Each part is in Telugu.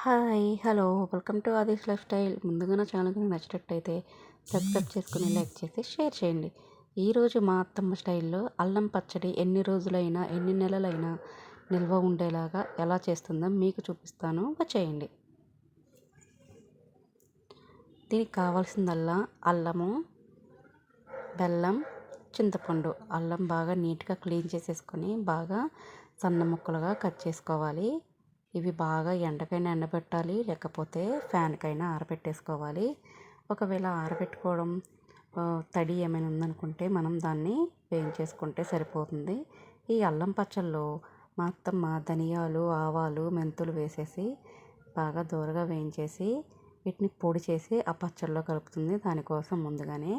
Hi hello. Welcome to Aadish lifestyle. ముందుగా నా ఛానల్కి నచ్చినట్టయితే సబ్స్క్రైబ్ చేసుకుని లైక్ చేసి షేర్ చేయండి. ఈరోజు మా అత్తమ్మ స్టైల్లో అల్లం పచ్చడి ఎన్ని రోజులైనా ఎన్ని నెలలైనా నిల్వ ఉండేలాగా ఎలా చేస్తుందో మీకు చూపిస్తాను. వచ్చేయండి దీనికి కావాల్సిందల్లా అల్లము బెల్లం చింతపండు. అల్లం బాగా నీట్గా క్లీన్ చేసేసుకొని బాగా సన్న ముక్కలుగా కట్ చేసుకోవాలి. ఇవి బాగా ఎండకైనా ఎండబెట్టాలి లేకపోతే ఫ్యాన్కైనా ఆరబెట్టేసుకోవాలి. ఒకవేళ ఆరబెట్టుకోవడం తడి ఏమైనా ఉందనుకుంటే మనం దాన్ని వేయించేసుకుంటే సరిపోతుంది. ఈ అల్లం పచ్చళ్ళలో మా అత్తమ్మ ధనియాలు ఆవాలు మెంతులు వేసేసి బాగా దూరగా వేయించేసి వీటిని పొడి చేసి ఆ పచ్చళ్ళలో కలుపుతుంది. దానికోసం ముందుగానే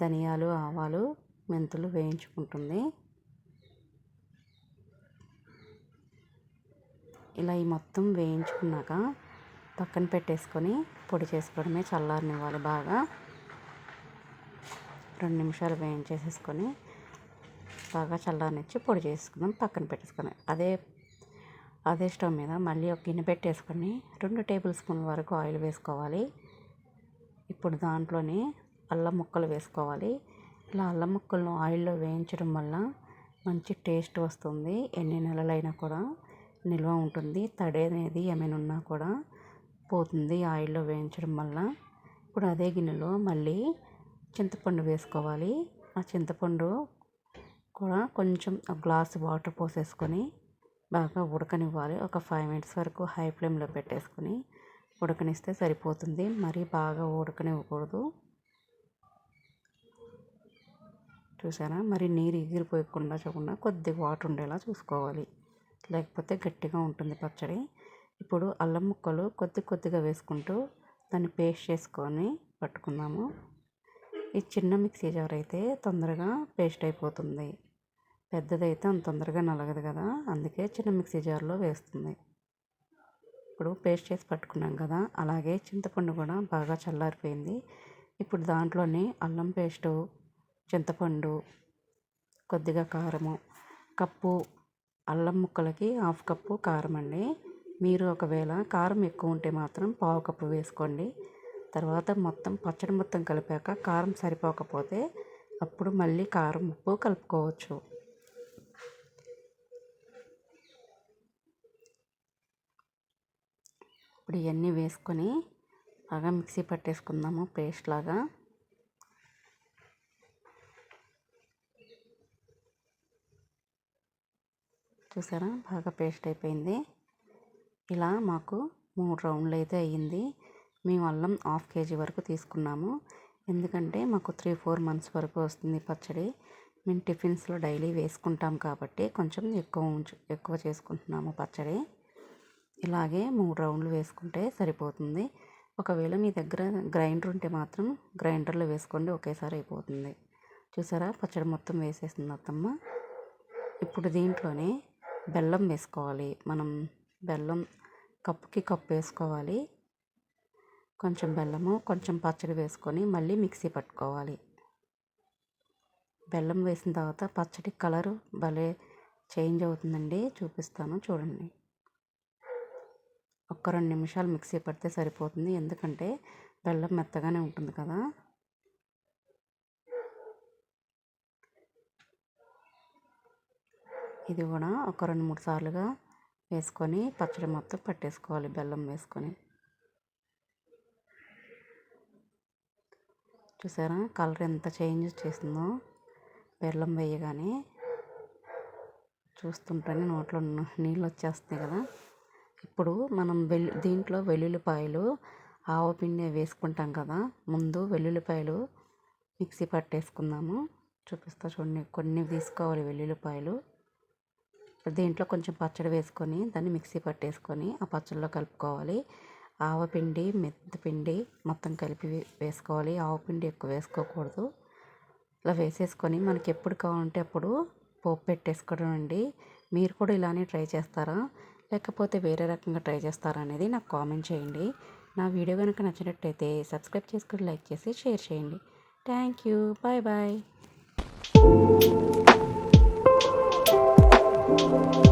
ధనియాలు ఆవాలు మెంతులు వేయించుకుంటుంది. ఇలా ఈ మొత్తం వేయించుకున్నాక పక్కన పెట్టేసుకొని పొడి చేసుకోవడమే చల్లారనివ్వాలి బాగా. రెండు నిమిషాలు వేయించేసేసుకొని బాగా చల్లారనిచ్చి పొడి చేసుకుందాం పక్కన పెట్టేసుకొని. అదే అదే స్టవ్ మీద మళ్ళీ ఒక గిన్నె పెట్టేసుకొని రెండు టేబుల్ స్పూన్ వరకు ఆయిల్ వేసుకోవాలి. ఇప్పుడు దాంట్లోనే అల్లం ముక్కలు వేసుకోవాలి. ఇలా అల్లం ముక్కలను ఆయిల్లో వేయించడం వల్ల మంచి టేస్ట్ వస్తుంది. ఎన్ని నెలలైనా కూడా నిల్వ ఉంటుంది. తడి అనేది ఏమైనా ఉన్నా కూడా పోతుంది ఆయిల్లో వేయించడం వల్ల. ఇప్పుడు అదే గిన్నెలో మళ్ళీ చింతపండు వేసుకోవాలి. ఆ చింతపండు కూడా కొంచెం ఒక గ్లాస్ వాటర్ పోసేసుకొని బాగా ఉడకనివ్వాలి. ఒక ఫైవ్ మినిట్స్ వరకు హై ఫ్లేమ్లో పెట్టేసుకొని ఉడకనిస్తే సరిపోతుంది. మరీ బాగా ఉడకనివ్వకూడదు. చూసారా? మరి నీరు ఎగిరిపోయకుండా చూడకుండా కొద్దిగా వాటర్ ఉండేలా చూసుకోవాలి. లేకపోతే గట్టిగా ఉంటుంది పచ్చడి. ఇప్పుడు అల్లం ముక్కలు కొద్ది కొద్దిగా వేసుకుంటూ దాన్ని పేస్ట్ చేసుకొని పట్టుకుందాము. ఈ చిన్న మిక్సీ జార్ అయితే తొందరగా పేస్ట్ అయిపోతుంది. పెద్దదైతే అంత తొందరగా నలగదు కదా అందుకే చిన్న మిక్సీ జార్లో వేస్తుంది. ఇప్పుడు పేస్ట్ చేసి పట్టుకున్నాం కదా అలాగే చింతపండు కూడా బాగా చల్లారిపోయింది. ఇప్పుడు దాంట్లోనే అల్లం పేస్టు చింతపండు కొద్దిగా కారము కప్పు అల్లం ముక్కలకి హాఫ్ కప్పు కారం అండి. మీరు ఒకవేళ కారం ఎక్కువ ఉంటే మాత్రం పావు కప్పు వేసుకోండి. తర్వాత మొత్తం పచ్చడి మొత్తం కలిపాక కారం సరిపోకపోతే అప్పుడు మళ్ళీ కారం ఉప్పు కలుపుకోవచ్చు. ఇప్పుడు ఇవన్నీ వేసుకొని బాగా మిక్సీ పట్టేసుకుందాము పేస్ట్ లాగా. చూసారా? బాగా పేస్ట్ అయిపోయింది. ఇలా మాకు మూడు రౌండ్లు అయితే అయ్యింది. మేము అల్లం హాఫ్ కేజీ వరకు తీసుకున్నాము. ఎందుకంటే మాకు త్రీ ఫోర్ మంత్స్ వరకు వస్తుంది పచ్చడి. మేము టిఫిన్స్లో డైలీ వేసుకుంటాం కాబట్టి కొంచెం ఎక్కువ ఉంచు ఎక్కువ చేసుకుంటున్నాము పచ్చడి. ఇలాగే మూడు రౌండ్లు వేసుకుంటే సరిపోతుంది. ఒకవేళ మీ దగ్గర గ్రైండర్ ఉంటే మాత్రం గ్రైండర్లో వేసుకోండి ఒకేసారి అయిపోతుంది. చూసారా? పచ్చడి మొత్తం వేసేసింది అత్తమ్మ. ఇప్పుడు దీంట్లోనే బెల్లం వేసుకోవాలి. మనం బెల్లం కప్పుకి కప్పు వేసుకోవాలి. కొంచెం బెల్లము కొంచెం పచ్చడి వేసుకొని మళ్ళీ మిక్సీ పట్టుకోవాలి. బెల్లం వేసిన తర్వాత పచ్చడి కలరు భలే చేంజ్ అవుతుందండి. చూపిస్తాను చూడండి. ఒక్క రెండు నిమిషాలు మిక్సీ పడితే సరిపోతుంది. ఎందుకంటే బెల్లం మెత్తగానే ఉంటుంది కదా. ఇది కూడా ఒక రెండు మూడు సార్లుగా వేసుకొని పచ్చడి మొత్తం పట్టేసుకోవాలి బెల్లం వేసుకొని. చూసారా? కలర్ ఎంత చేంజ్ చేసిందో. బెల్లం వేయగానే చూస్తుంటేనే నోట్లో నీళ్ళు వచ్చేస్తాయి కదా. ఇప్పుడు మనం వెల్లు దీంట్లో వెల్లుల్లిపాయలు ఆవపిండి వేసుకుంటాం కదా. ముందు వెల్లుల్లిపాయలు మిక్సీ పట్టేసుకుందాము. చూపిస్తా చూడండి కొన్ని తీసుకోవాలి వెల్లుల్లిపాయలు. దీంట్లో కొంచెం పచ్చడి వేసుకొని దాన్ని మిక్సీ పట్టేసుకొని ఆ పచ్చడిలో కలుపుకోవాలి. ఆవపిండి పిండి మొత్తం కలిపి వేసుకోవాలి. ఆవపిండి ఎక్కువ వేసుకోకూడదు. ఇలా వేసేసుకొని మనకి ఎప్పుడు కావాలంటే అప్పుడు పోపు పెట్టేసుకోవడం అండి మీరు కూడా ఇలానే ట్రై చేస్తారా? లేకపోతే వేరే రకంగా ట్రై చేస్తారా అనేది నాకు కామెంట్ చేయండి. నా వీడియో కనుక నచ్చినట్టయితే సబ్స్క్రైబ్ చేసుకుని లైక్ చేసి షేర్ చేయండి. Thank you. Bye bye. thank you